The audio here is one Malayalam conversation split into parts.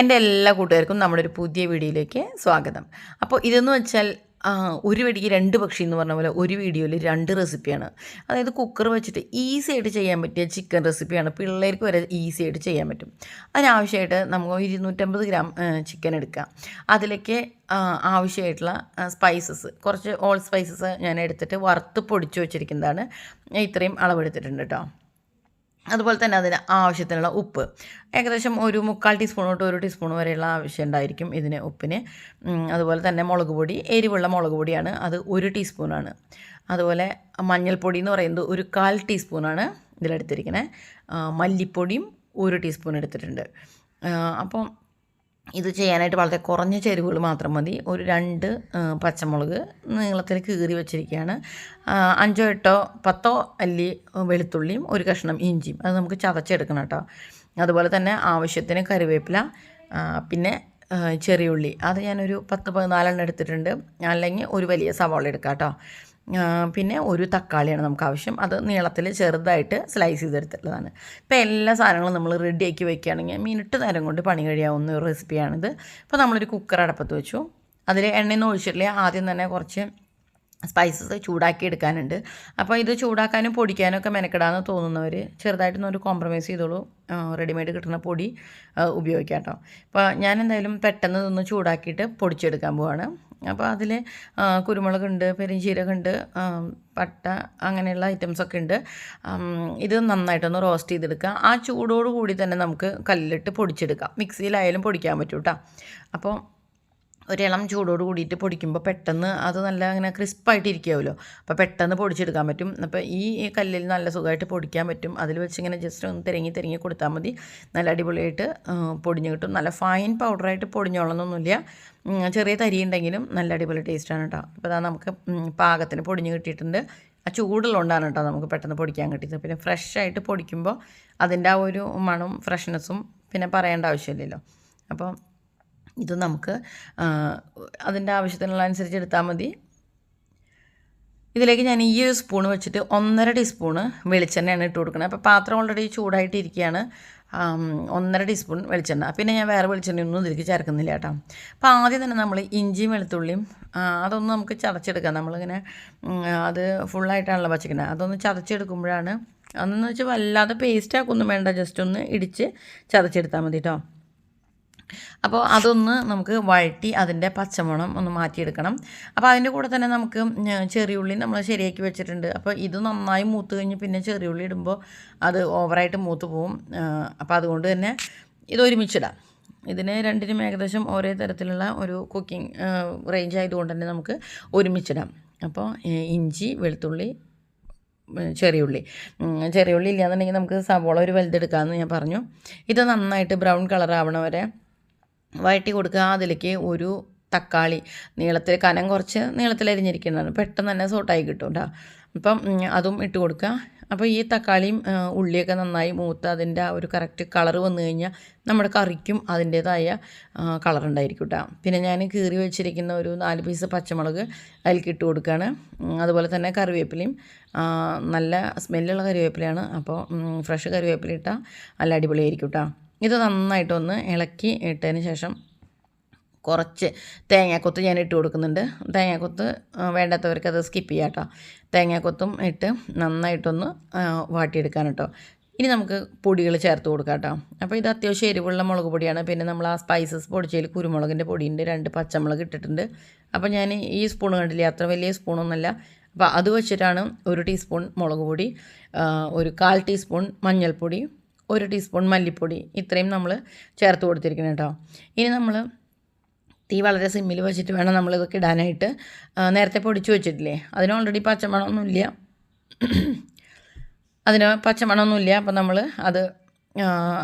എന്റെ എല്ലാ കൂട്ടുകാർക്കും നമ്മുടെ ഒരു പുതിയ വീഡിയോയിലേക്ക് സ്വാഗതം. അപ്പോൾ ഇതെന്ന് വെച്ചാൽ ഒരു വെടിക്ക് രണ്ട് പക്ഷി എന്ന് പറഞ്ഞ പോലെ ഒരു വീഡിയോയിൽ രണ്ട് റെസിപ്പിയാണ്. അതായത് കുക്കർ വെച്ചിട്ട് ഈസി ആയിട്ട് ചെയ്യാൻ പറ്റിയ ചിക്കൻ റെസിപ്പിയാണ്. പിള്ളേർക്ക് വരെ ഈസി ആയിട്ട് ചെയ്യാൻ പറ്റും. അതിനാവശ്യമായിട്ട് നമുക്ക് ഇരുന്നൂറ്റമ്പത് ഗ്രാം ചിക്കൻ എടുക്കാം. അതിലേക്ക് ആവശ്യമായിട്ടുള്ള സ്പൈസസ് കുറച്ച് ഓൾ സ്പൈസസ് ഞാൻ എടുത്തിട്ട് വറുത്ത് പൊടിച്ചു വെച്ചിരിക്കുന്നതാണ്. ഇത്രയും അളവെടുത്തിട്ടുണ്ട് കേട്ടോ. അതുപോലെ തന്നെ അതിന് ആവശ്യത്തിനുള്ള ഉപ്പ്. ഏകദേശം ഒരു മുക്കാൽ ടീസ്പൂൺ തൊട്ട് ഒരു ടീസ്പൂൺ വരെയുള്ള ആവശ്യം ഉണ്ടായിരിക്കും ഇതിന് ഉപ്പിന്. അതുപോലെ തന്നെ മുളക് പൊടി എരിവുള്ള മുളക് പൊടിയാണ്. അത് ഒരു ടീസ്പൂണാണ് അതുപോലെ മഞ്ഞൾപ്പൊടി എന്ന് പറയുന്നത് ഒരു കാൽ ടീസ്പൂണാണ് ഇതിലെടുത്തിരിക്കുന്നത് മല്ലിപ്പൊടിയും ഒരു ടീസ്പൂൺ എടുത്തിട്ടുണ്ട്. അപ്പം ഇത് ചെയ്യാനായിട്ട് വളരെ കുറഞ്ഞ ചേരുവകൾ മാത്രം മതി. ഒരു രണ്ട് പച്ചമുളക് നീളത്തിൽ കീറി വെച്ചിരിക്കുകയാണ്. അഞ്ചോ എട്ടോ പത്തോ അല്ലി വെളുത്തുള്ളിയും ഒരു കഷ്ണം ഇഞ്ചിയും. അത് നമുക്ക് ചതച്ചെടുക്കണം കേട്ടോ. അതുപോലെ തന്നെ ആവശ്യത്തിന് കറിവേപ്പില പിന്നെ ചെറിയുള്ളി അത് ഞാനൊരു പത്ത് പതിനാലെണ്ണം എടുത്തിട്ടുണ്ട്. അല്ലെങ്കിൽ ഒരു വലിയ സവാള എടുക്കാം കേട്ടോ. പിന്നെ ഒരു തക്കാളിയാണ് നമുക്ക് ആവശ്യം. അത് നീളത്തിൽ ചെറുതായിട്ട് സ്ലൈസ് ചെയ്തെടുത്തിട്ടുള്ളതാണ്. ഇപ്പോൾ എല്ലാ സാധനങ്ങളും നമ്മൾ റെഡിയാക്കി വെക്കുകയാണെങ്കിൽ മിനിറ്റ് നേരം കൊണ്ട് പണി കഴിയാവുന്ന ഒരു റെസിപ്പിയാണിത് ഇപ്പോൾ നമ്മളൊരു കുക്കർ അടപ്പത്ത് വെച്ചു. അതിൽ എണ്ണയൊന്നും ഒഴിച്ചിട്ടില്ല. ആദ്യം തന്നെ കുറച്ച് സ്പൈസസ് ചൂടാക്കി എടുക്കാനുണ്ട്. അപ്പോൾ ഇത് ചൂടാക്കാനും പൊടിക്കാനും ഒക്കെ മെനക്കെടാന്ന് തോന്നുന്നവർ ചെറുതായിട്ടൊന്നും ഒരു കോംപ്രമൈസ് ചെയ്തോളൂ. റെഡിമെയ്ഡ് കിട്ടുന്ന പൊടി ഉപയോഗിക്കാം കേട്ടോ. അപ്പോൾ ഞാൻ എന്തായാലും പെട്ടെന്ന് ഇതൊന്ന് ചൂടാക്കിയിട്ട് പൊടിച്ചെടുക്കാൻ പോവാണ്. അപ്പോൾ അതിൽ കുരുമുളകുണ്ട് പെരിഞ്ചീരകമുണ്ട് പട്ട അങ്ങനെയുള്ള ഐറ്റംസൊക്കെ ഉണ്ട്. ഇത് നന്നായിട്ടൊന്ന് റോസ്റ്റ് ചെയ്തെടുക്കുക. ആ ചൂടോട് കൂടി തന്നെ നമുക്ക് കല്ലിട്ട് പൊടിച്ചെടുക്കാം. മിക്സിയിലായാലും പൊടിക്കാൻ പറ്റൂട്ടോ. അപ്പോൾ ഒരു ഇളം ചൂടോട് കൂടിയിട്ട് പൊടിക്കുമ്പോൾ പെട്ടെന്ന് അത് നല്ല അങ്ങനെ ക്രിസ്പായിട്ട് ഇരിക്കുമല്ലോ അപ്പോൾ പെട്ടെന്ന് പൊടിച്ചെടുക്കാൻ പറ്റും. അപ്പോൾ ഈ കല്ലിൽ നല്ല സുഖമായിട്ട് പൊടിക്കാൻ പറ്റും. അതിൽ വെച്ച് ഇങ്ങനെ ജസ്റ്റ് ഒന്ന് തിരങ്ങി തിരങ്ങി കൊടുത്താൽ മതി. നല്ല അടിപൊളിയായിട്ട് പൊടിഞ്ഞു കിട്ടും. നല്ല ഫൈൻ പൗഡറായിട്ട് പൊടിഞ്ഞോളന്നൊന്നുമില്ല ചെറിയ തരി ഉണ്ടെങ്കിലും നല്ല അടിപൊളി ടേസ്റ്റാണ് കേട്ടോ അപ്പോൾ അതാ നമുക്ക് പാകത്തിന് പൊടിഞ്ഞ് കിട്ടിയിട്ടുണ്ട്. ആ ചൂടുള്ളതുകൊണ്ടാണ് കേട്ടോ നമുക്ക് പെട്ടെന്ന് പൊടിക്കാൻ കിട്ടിയത്. പിന്നെ ഫ്രഷ് ആയിട്ട് പൊടിക്കുമ്പോൾ അതിന്റെ ആ ഒരു മണവും ഫ്രഷ്നെസ്സും പിന്നെ പറയേണ്ട ആവശ്യമില്ലല്ലോ. അപ്പോൾ ഇത് നമുക്ക് അതിന്റെ ആവശ്യത്തിനുള്ള അനുസരിച്ച് എടുത്താൽ മതി. ഇതിലേക്ക് ഞാൻ ഈ ഒരു സ്പൂൺ വെച്ചിട്ട് ഒന്നര ടീസ്പൂണ് വെളിച്ചെണ്ണയാണ് ഇട്ട് കൊടുക്കുന്നത് അപ്പോൾ പാത്രം ഓൾറെഡി ചൂടായിട്ടിരിക്കുകയാണ് ഒന്നര ടീസ്പൂൺ വെളിച്ചെണ്ണ. പിന്നെ ഞാൻ വേറെ വെളിച്ചെണ്ണയൊന്നും ഇതിലേക്ക് ചേർക്കുന്നില്ല കേട്ടോ. അപ്പോൾ ആദ്യം തന്നെ നമ്മൾ ഇഞ്ചിയും വെളുത്തുള്ളിയും അതൊന്നും നമുക്ക് ചതച്ചെടുക്കാം. നമ്മളിങ്ങനെ അത് ഫുള്ളായിട്ടാണല്ലോ പച്ചക്കുന്നത് അതൊന്ന് ചതച്ചെടുക്കുമ്പോഴാണ് അതെന്ന് വെച്ചാൽ വല്ലാതെ പേസ്റ്റ് ആക്കൊന്നും വേണ്ട. ജസ്റ്റ് ഒന്ന് ഇടിച്ച് ചതച്ചെടുത്താൽ മതി കേട്ടോ. അപ്പോൾ അതൊന്ന് നമുക്ക് വഴറ്റി അതിന്റെ പച്ചമണം ഒന്ന് മാറ്റിയെടുക്കണം. അപ്പോൾ അതിന്റെ കൂടെ തന്നെ നമുക്ക് ചെറിയുള്ളി നമ്മൾ ശരിയാക്കി വെച്ചിട്ടുണ്ട്. അപ്പോൾ ഇത് നന്നായി മൂത്ത് കഴിഞ്ഞ് പിന്നെ ചെറിയുള്ളി ഇടുമ്പോൾ അത് ഓവറായിട്ട് മൂത്ത് പോവും. അപ്പോൾ അതുകൊണ്ട് തന്നെ ഇത് ഒരുമിച്ചിടാം. ഇതിന് രണ്ടിനും ഏകദേശം ഒരേ തരത്തിലുള്ള ഒരു കുക്കിംഗ് റേഞ്ച് ആയതുകൊണ്ട് തന്നെ നമുക്ക് ഒരുമിച്ചിടാം. അപ്പോൾ ഇഞ്ചി വെളുത്തുള്ളി ചെറിയുള്ളി. ചെറിയുള്ളി ഇല്ലാന്നുണ്ടെങ്കിൽ നമുക്ക് സവോള ഒരു വലുതെടുക്കാമെന്ന് ഞാൻ പറഞ്ഞു. ഇത് നന്നായിട്ട് ബ്രൗൺ കളർ ആവണ വരെ വഴറ്റി കൊടുക്കുക. അതിലേക്ക് ഒരു തക്കാളി നീളത്തിൽ കനം കുറച്ച് നീളത്തിൽ അരിഞ്ഞിരിക്കുന്നതാണ്. പെട്ടെന്ന് തന്നെ സോട്ടായി കിട്ടും കേട്ടോ അപ്പം അതും ഇട്ട് കൊടുക്കുക. അപ്പോൾ ഈ തക്കാളിയും ഉള്ളിയൊക്കെ നന്നായി മൂത്ത് അതിന്റെ ആ ഒരു കറക്റ്റ് കളർ വന്നു കഴിഞ്ഞാൽ നമ്മുടെ കറിക്കും അതിന്റേതായ കളർ ഉണ്ടായിരിക്കും കേട്ടോ പിന്നെ ഞാൻ കീറി വെച്ചിരിക്കുന്ന ഒരു നാല് പീസ് പച്ചമുളക് അതിലേക്ക് ഇട്ട് കൊടുക്കുകയാണ്. അതുപോലെ തന്നെ കറിവേപ്പിലയും നല്ല സ്മെല്ലുള്ള കറിവേപ്പിലയാണ്. അപ്പോൾ ഫ്രഷ് കറിവേപ്പില ഇട്ടാൽ നല്ല അടിപൊളിയായിരിക്കും കേട്ടോ ഇത് നന്നായിട്ടൊന്ന് ഇളക്കി ഇട്ടതിന് ശേഷം കുറച്ച് തേങ്ങാക്കൊത്ത് ഞാൻ ഇട്ട് കൊടുക്കുന്നുണ്ട്. തേങ്ങാക്കൊത്ത് വേണ്ടാത്തവർക്ക് അത് സ്കിപ്പ് ചെയ്യാം കേട്ടോ തേങ്ങാക്കൊത്തും ഇട്ട് നന്നായിട്ടൊന്ന് വാട്ടിയെടുക്കാൻ കേട്ടോ ഇനി നമുക്ക് പൊടികൾ ചേർത്ത് കൊടുക്കാം കേട്ടോ അപ്പോൾ ഇത് അത്യാവശ്യം എരിവുള്ള മുളക് പൊടിയാണ്. പിന്നെ നമ്മൾ ആ സ്പൈസസ് പൊടിച്ചതിൽ കുരുമുളകിന്റെ പൊടിയുണ്ട്. രണ്ട് പച്ചമുളക് ഇട്ടിട്ടുണ്ട്. അപ്പോൾ ഞാൻ ഈ സ്പൂൺ കണ്ടില്ല അത്ര വലിയ സ്പൂണൊന്നുമല്ല അപ്പോൾ അത് വെച്ചിട്ടാണ് ഒരു ടീസ്പൂൺ മുളക് പൊടി ഒരു കാൽ ടീസ്പൂൺ മഞ്ഞൾപ്പൊടി ഒരു ടീസ്പൂൺ മല്ലിപ്പൊടി ഇത്രയും നമ്മൾ ചേർത്ത് കൊടുത്തിരിക്കണം കേട്ടോ. ഇനി നമ്മൾ തീ വളരെ സിമ്മിൽ വെച്ചിട്ട് വേണം നമ്മൾ ഇതൊക്കെ ഇടാനായിട്ട്. നേരത്തെ പൊടിച്ച് വെച്ചിട്ടില്ലേ? അതിന് ഓൾറെഡി പച്ചമണമൊന്നുമില്ല. അതിന് പച്ചമണമൊന്നുമില്ല. അപ്പോൾ നമ്മൾ അത്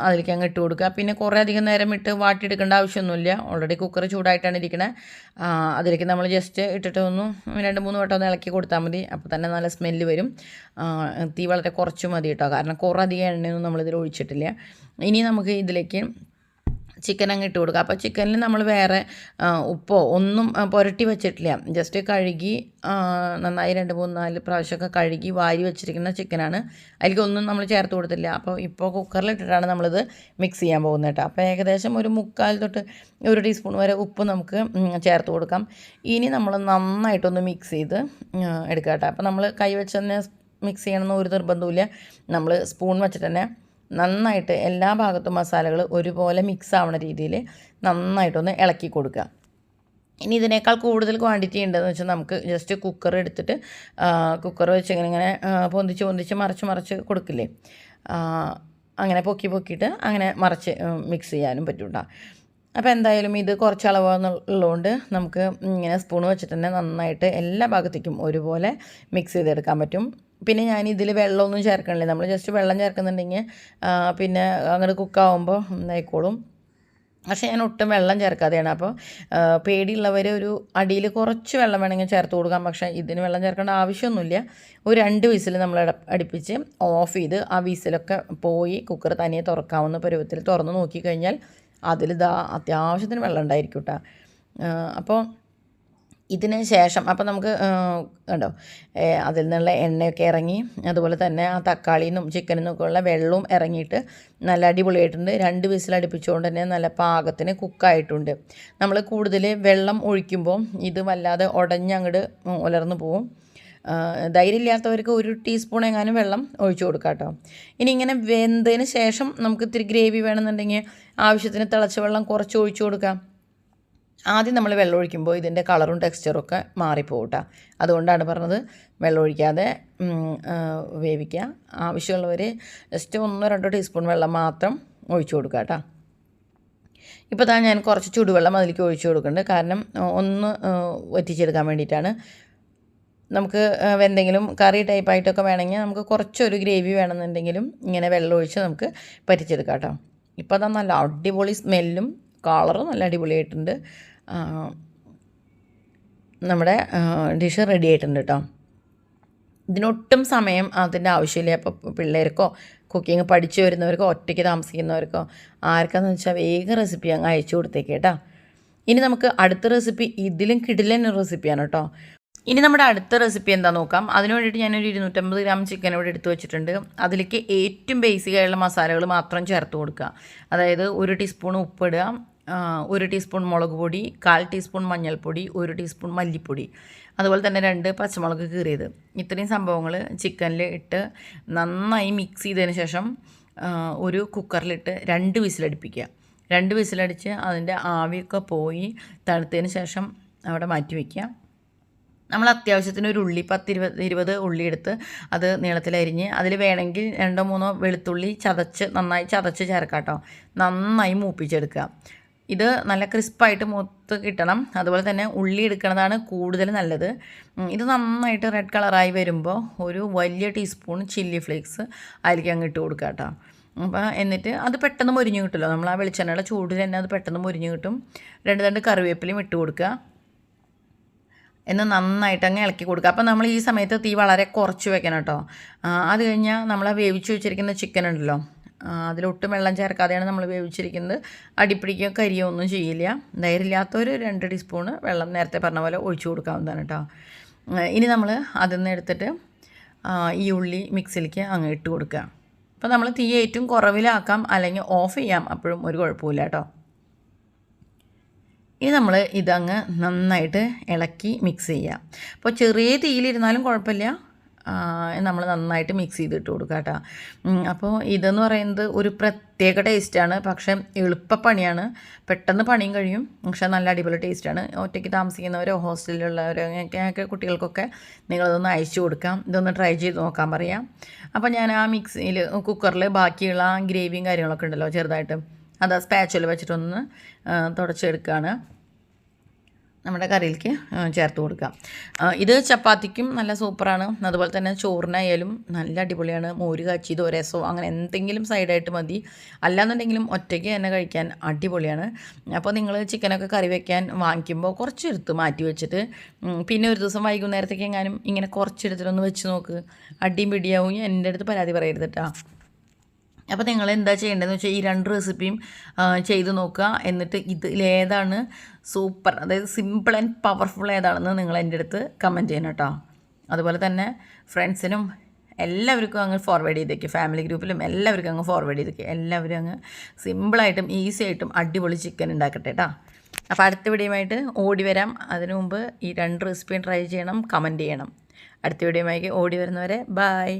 അതിലേക്ക് അങ്ങ് ഇട്ട് കൊടുക്കുക. പിന്നെ കുറേ അധികം നേരം ഇട്ട് വാട്ടിയെടുക്കേണ്ട ആവശ്യമൊന്നുമില്ല. ഓൾറെഡി കുക്കർ ചൂടായിട്ടാണ് ഇരിക്കുന്നത് അതിലേക്ക് നമ്മൾ ജസ്റ്റ് ഇട്ടിട്ട് ഒന്ന് രണ്ട് മൂന്ന് വട്ടം ഒന്ന് ഇളക്കി കൊടുത്താൽ മതി. അപ്പോൾ തന്നെ നല്ല സ്മെല്ല് വരും. തീ വളരെ കുറച്ച് മതി കേട്ടോ. കാരണം കുറേ അധികം എണ്ണയൊന്നും നമ്മളിതിൽ ഒഴിച്ചിട്ടില്ല. ഇനി നമുക്ക് ഇതിലേക്ക് ചിക്കൻ അങ്ങ് ഇട്ട് കൊടുക്കുക. അപ്പോൾ ചിക്കനിൽ നമ്മൾ വേറെ ഉപ്പോ ഒന്നും പുരട്ടി വെച്ചിട്ടില്ല. ജസ്റ്റ് കഴുകി നന്നായി രണ്ട് മൂന്ന് നാല് പ്രാവശ്യമൊക്കെ കഴുകി വാരി വെച്ചിരിക്കുന്ന ചിക്കനാണ് അതിലേക്ക് ഒന്നും നമ്മൾ ചേർത്ത് കൊടുത്തില്ല. അപ്പോൾ ഇപ്പോൾ കുക്കറിലിട്ടിട്ടാണ് നമ്മളിത് മിക്സ് ചെയ്യാൻ പോകുന്നത് കേട്ടോ. അപ്പോൾ ഏകദേശം ഒരു മുക്കാൽ തൊട്ട് ഒരു ടീസ്പൂൺ വരെ ഉപ്പ് നമുക്ക് ചേർത്ത് കൊടുക്കാം. ഇനി നമ്മൾ നന്നായിട്ടൊന്ന് മിക്സ് ചെയ്ത് എടുക്കാം കേട്ടോ. അപ്പോൾ നമ്മൾ കൈ വെച്ച് തന്നെ മിക്സ് ചെയ്യണമെന്ന് ഒരു നിർബന്ധമില്ല നമ്മൾ സ്പൂൺ വെച്ചിട്ട് തന്നെ നന്നായിട്ട് എല്ലാ ഭാഗത്തും മസാലകൾ ഒരുപോലെ മിക്സ് ആവുന്ന രീതിയിൽ നന്നായിട്ടൊന്ന് ഇളക്കി കൊടുക്കുക ഇനി ഇതിനേക്കാൾ കൂടുതൽ ക്വാണ്ടിറ്റി ഉണ്ടെന്ന് വെച്ചാൽ നമുക്ക് ജസ്റ്റ് കുക്കർ എടുത്തിട്ട് കുക്കർ വെച്ച് ഇങ്ങനെ ഇങ്ങനെ പൊന്തിച്ച് പൊന്തിച്ച് മറിച്ച് മറിച്ച് കൊടുക്കില്ലേ? അങ്ങനെ പൊക്കി പൊക്കിയിട്ട് അങ്ങനെ മറിച്ച് മിക്സ് ചെയ്യാനും പറ്റൂട്ടാ. അപ്പോൾ എന്തായാലും ഇത് കുറച്ച് അളവുള്ളതുകൊണ്ട് നമുക്ക് ഇങ്ങനെ സ്പൂൺ വെച്ചിട്ട് തന്നെ നന്നായിട്ട് എല്ലാ ഭാഗത്തേക്കും ഒരുപോലെ മിക്സ് ചെയ്തെടുക്കാൻ പറ്റും. പിന്നെ ഞാൻ ഇതിൽ വെള്ളമൊന്നും ചേർക്കണില്ല. നമ്മൾ ജസ്റ്റ് വെള്ളം ചേർക്കുന്നുണ്ടെങ്കിൽ പിന്നെ അങ്ങനെ കുക്കാവുമ്പോൾ നന്നായിക്കോളും. പക്ഷേ ഞാൻ ഒട്ടും വെള്ളം ചേർക്കാതെയാണ്. അപ്പോൾ പേടിയുള്ളവർ ഒരു അടിയിൽ കുറച്ച് വെള്ളം വേണമെങ്കിൽ ചേർത്ത് കൊടുക്കാം. പക്ഷേ ഇതിന് വെള്ളം ചേർക്കേണ്ട ആവശ്യമൊന്നുമില്ല. ഒരു രണ്ട് വിസിൽ നമ്മൾ അട- അടുപ്പിച്ച് ഓഫ് ചെയ്ത് ആ വിസിലൊക്കെ പോയി കുക്കർ തനിയെ തുറക്കാവുന്ന പരുവത്തിൽ തുറന്ന് നോക്കിക്കഴിഞ്ഞാൽ അതിൽ ദാ അത്യാവശ്യത്തിന് വെള്ളം ഉണ്ടായിരിക്കും കേട്ടോ അപ്പോൾ ഇതിന് ശേഷം അപ്പം നമുക്ക് കണ്ടോ? അതിൽ നിന്നുള്ള എണ്ണയൊക്കെ ഇറങ്ങി അതുപോലെ തന്നെ ആ തക്കാളിയിൽ നിന്നും ചിക്കനിൽ നിന്നൊക്കെ ഉള്ള വെള്ളവും ഇറങ്ങിയിട്ട് നല്ല അടിപൊളിയായിട്ടുണ്ട്. രണ്ട് വിസിൽ അടുപ്പിച്ചുകൊണ്ട് തന്നെ നല്ല പാകത്തിന് കുക്കായിട്ടുണ്ട്. നമ്മൾ കൂടുതൽ വെള്ളം ഒഴിക്കുമ്പോൾ ഇത് വല്ലാതെ ഉടഞ്ഞങ്ങോട്ട് ഉലർന്നു പോവും. ധൈര്യമില്ലാത്തവർക്ക് ഒരു ടീസ്പൂൺ എങ്ങാനും വെള്ളം ഒഴിച്ചു കൊടുക്കാം കേട്ടോ. ഇനി ഇങ്ങനെ വെന്തതിന് ശേഷം നമുക്ക് ഇത്തിരി ഗ്രേവി വേണമെന്നുണ്ടെങ്കിൽ ആവശ്യത്തിന് തിളച്ച വെള്ളം കുറച്ച് ഒഴിച്ചു കൊടുക്കാം. ആദ്യം നമ്മൾ വെള്ളം ഒഴിക്കുമ്പോൾ ഇതിന്റെ കളറും ടെക്സ്ചറും ഒക്കെ മാറിപ്പോകട്ടെ കേട്ടോ അതുകൊണ്ടാണ് പറഞ്ഞത് വെള്ളം ഒഴിക്കാതെ വേവിക്കുക. ആവശ്യമുള്ളവർ ജസ്റ്റ് ഒന്നോ രണ്ടോ ടീസ്പൂൺ വെള്ളം മാത്രം ഒഴിച്ചു കൊടുക്കുക കേട്ടോ. ഇപ്പോൾ താ ഞാൻ കുറച്ച് ചൂടുവെള്ളം അതിലേക്ക് ഒഴിച്ചു കൊടുക്കുന്നുണ്ട്. കാരണം ഒന്ന് ഒറ്റിച്ചെടുക്കാൻ വേണ്ടിയിട്ടാണ്. നമുക്ക് എന്തെങ്കിലും കറി ടൈപ്പായിട്ടൊക്കെ വേണമെങ്കിൽ നമുക്ക് കുറച്ചൊരു ഗ്രേവി വേണമെന്നുണ്ടെങ്കിലും ഇങ്ങനെ വെള്ളം ഒഴിച്ച് നമുക്ക് പറ്റിച്ചെടുക്കാം കേട്ടോ. ഇപ്പോൾ അതാ നല്ല അടിപൊളി സ്മെല്ലും കളറും നല്ല അടിപൊളിയായിട്ടുണ്ട്. നമ്മുടെ ഡിഷ് റെഡി ആയിട്ടുണ്ട് കേട്ടോ ഇതിനൊട്ടും സമയം അതിന്റെ ആവശ്യമില്ല. അപ്പോൾ പിള്ളേർക്കോ കുക്കിംഗ് പഠിച്ചു വരുന്നവർക്കോ ഒറ്റയ്ക്ക് താമസിക്കുന്നവർക്കോ ആർക്കാന്ന് വെച്ചാൽ വേഗം റെസിപ്പി അങ്ങ് അയച്ചു കൊടുത്തേക്ക് കേട്ടോ ഇനി നമുക്ക് അടുത്ത റെസിപ്പി ഇതിലും കിടിലൻ റെസിപ്പിയാണ് കേട്ടോ ഇനി നമ്മുടെ അടുത്ത റെസിപ്പി എന്താ നോക്കാം. അതിന് വേണ്ടിയിട്ട് ഞാനൊരു ഇരുന്നൂറ്റമ്പത് ഗ്രാം ചിക്കൻ ഇവിടെ എടുത്ത് വെച്ചിട്ടുണ്ട്. അതിലേക്ക് ഏറ്റവും ബേസിക് ആയുള്ള മസാലകൾ മാത്രം ചേർത്ത് കൊടുക്കുക. അതായത് ഒരു ടീസ്പൂൺ ഉപ്പിടുക ഒരു ടീസ്പൂൺ മുളക് പൊടി കാൽ ടീസ്പൂൺ മഞ്ഞൾപ്പൊടി ഒരു ടീസ്പൂൺ മല്ലിപ്പൊടി. അതുപോലെ തന്നെ രണ്ട് പച്ചമുളക് കീറിയത്. ഇത്രയും സംഭവങ്ങൾ ചിക്കനിൽ ഇട്ട് നന്നായി മിക്സ് ചെയ്തതിന് ശേഷം ഒരു കുക്കറിലിട്ട് രണ്ട് വിസിലടിപ്പിക്കുക. രണ്ട് വിസിലടിച്ച് അതിന്റെ ആവിയൊക്കെ പോയി തണുത്തതിന് ശേഷം അവിടെ മാറ്റി വയ്ക്കുക നമ്മൾ അത്യാവശ്യത്തിന് ഒരു ഉള്ളി പത്ത് ഇരുപത് ഇരുപത് ഉള്ളി എടുത്ത് അത് നീളത്തിലരിഞ്ഞ് അതിൽ വേണമെങ്കിൽ രണ്ടോ മൂന്നോ വെളുത്തുള്ളി ചതച്ച് നന്നായി ചതച്ച് ചേർക്കാം കേട്ടോ. നന്നായി മൂപ്പിച്ചെടുക്കുക. ഇത് നല്ല ക്രിസ്പായിട്ട് മൂത്ത് കിട്ടണം. അതുപോലെ തന്നെ ഉള്ളി എടുക്കുന്നതാണ് കൂടുതൽ നല്ലത്. ഇത് നന്നായിട്ട് റെഡ് കളറായി വരുമ്പോൾ ഒരു വലിയ ടീസ്പൂൺ ചില്ലി ഫ്ലേക്സ് അതിലേക്ക് അങ്ങ് ഇട്ട് കൊടുക്കുക കേട്ടോ അപ്പോൾ എന്നിട്ട് അത് പെട്ടെന്ന് മുരിഞ്ഞ് കിട്ടുമല്ലോ. നമ്മൾ ആ വെളിച്ചെണ്ണയുടെ ചൂടിൽ തന്നെ അത് പെട്ടെന്ന് മുരിഞ്ഞ് കിട്ടും. രണ്ട് രണ്ട് കറിവേപ്പിലയും ഇട്ട് കൊടുക്കുക എന്ന് നന്നായിട്ട് അങ്ങ് ഇളക്കി കൊടുക്കുക അപ്പോൾ നമ്മൾ ഈ സമയത്ത് തീ വളരെ കുറച്ച് വെക്കണം കേട്ടോ അത് കഴിഞ്ഞാൽ നമ്മൾ വേവിച്ച് വെച്ചിരിക്കുന്ന ചിക്കൻ ഉണ്ടല്ലോ. അതിലൊട്ടും വെള്ളം ചേർക്കാതെയാണ് നമ്മൾ വേവിച്ചിരിക്കുന്നത് അടിപ്പിടിക്കുകയോ കരിയോ ഒന്നും ചെയ്യില്ല. ധൈര്യമില്ലാത്തൊരു രണ്ട് ടീസ്പൂണ് വെള്ളം നേരത്തെ പറഞ്ഞ പോലെ ഒഴിച്ചു കൊടുക്കാവുന്നതാണ് കേട്ടോ. ഇനി നമ്മൾ അതിൽ നിന്ന് എടുത്തിട്ട് ഈ ഉള്ളി മിക്സിലേക്ക് അങ്ങ് ഇട്ട് കൊടുക്കുക. അപ്പോൾ നമ്മൾ തീ ഏറ്റവും കുറവിലാക്കാം അല്ലെങ്കിൽ ഓഫ് ചെയ്യാം അപ്പോഴും ഒരു കുഴപ്പമില്ല കേട്ടോ. ഇനി നമ്മൾ ഇതങ്ങ് നന്നായിട്ട് ഇളക്കി മിക്സ് ചെയ്യുക. അപ്പോൾ ചെറിയ തീയിലിരുന്നാലും കുഴപ്പമില്ല. നമ്മൾ നന്നായിട്ട് മിക്സ് ചെയ്തിട്ട് കൊടുക്കുക കേട്ടോ അപ്പോൾ ഇതെന്ന് പറയുന്നത് ഒരു പ്രത്യേക ടേസ്റ്റാണ് പക്ഷേ എളുപ്പപ്പണിയാണ് പെട്ടെന്ന് പണിയും കഴിയും. പക്ഷേ നല്ല അടിപൊളി ടേസ്റ്റാണ് ഒറ്റയ്ക്ക് താമസിക്കുന്നവരോ ഹോസ്റ്റലിലുള്ളവരോ കുട്ടികൾക്കൊക്കെ നിങ്ങളതൊന്ന് അയച്ചു കൊടുക്കാം. ഇതൊന്ന് ട്രൈ ചെയ്ത് നോക്കാൻ പറയാം. അപ്പോൾ ഞാൻ ആ മിക്സിയിൽ കുക്കറിൽ ബാക്കിയുള്ള ഗ്രേവിയും കാര്യങ്ങളൊക്കെ ഉണ്ടല്ലോ ചെറുതായിട്ട്. അത് സ്പാച്ചുല വെച്ചിട്ടൊന്ന് തുടച്ചെടുക്കുകയാണ് നമ്മുടെ കറിയിലേക്ക് ചേർത്ത് കൊടുക്കാം ഇത് ചപ്പാത്തിക്കും നല്ല സൂപ്പറാണ്. അതുപോലെ തന്നെ ചോറിനായാലും നല്ല അടിപൊളിയാണ്. മോര് കാച്ചി രസമോ അങ്ങനെ എന്തെങ്കിലും സൈഡായിട്ട് മതി. അല്ലാന്നുണ്ടെങ്കിലും ഒറ്റയ്ക്ക് തന്നെ കഴിക്കാൻ അടിപൊളിയാണ്. അപ്പോൾ നിങ്ങൾ ചിക്കനൊക്കെ കറി വയ്ക്കാൻ വാങ്ങിക്കുമ്പോൾ കുറച്ചെടുത്ത് മാറ്റി വെച്ചിട്ട് പിന്നെ ഒരു ദിവസം വൈകുന്നേരത്തേക്ക് എങ്ങാനും ഇങ്ങനെ കുറച്ചെടുത്തിട്ടൊന്ന് വെച്ച് നോക്ക്. അടിയും പിടിയാവും. എന്റെ അടുത്ത് പരാതി പറയരുത് കേട്ടോ അപ്പോൾ നിങ്ങൾ എന്താ ചെയ്യേണ്ടതെന്ന് വെച്ചാൽ ഈ രണ്ട് റെസിപ്പിയും ചെയ്ത് നോക്കുക. എന്നിട്ട് ഇതിലേതാണ് സൂപ്പർ അതായത് സിമ്പിൾ ആൻഡ് പവർഫുൾ ഏതാണെന്ന് നിങ്ങൾ എന്റെ അടുത്ത് കമന്റ് ചെയ്യണം കേട്ടോ. അതുപോലെ തന്നെ ഫ്രണ്ട്സിനും എല്ലാവർക്കും അങ്ങ് ഫോർവേഡ് ചെയ്തേക്ക് ഫാമിലി ഗ്രൂപ്പിലും എല്ലാവർക്കും അങ്ങ് ഫോർവേഡ് ചെയ്തേക്ക് എല്ലാവരും അങ്ങ് സിമ്പിളായിട്ടും ഈസി ആയിട്ടും അടിപൊളി ചിക്കൻ ഉണ്ടാക്കട്ടെ കേട്ടോ. അപ്പോൾ അടുത്ത വീഡിയോയുമായിട്ട് ഓടി വരാം. അതിനു മുമ്പ് ഈ രണ്ട് റെസിപ്പിയും ട്രൈ ചെയ്യണം കമന്റ് ചെയ്യണം. അടുത്ത വീഡിയോയുമായി ഓടി വരുന്നവരെ ബായ്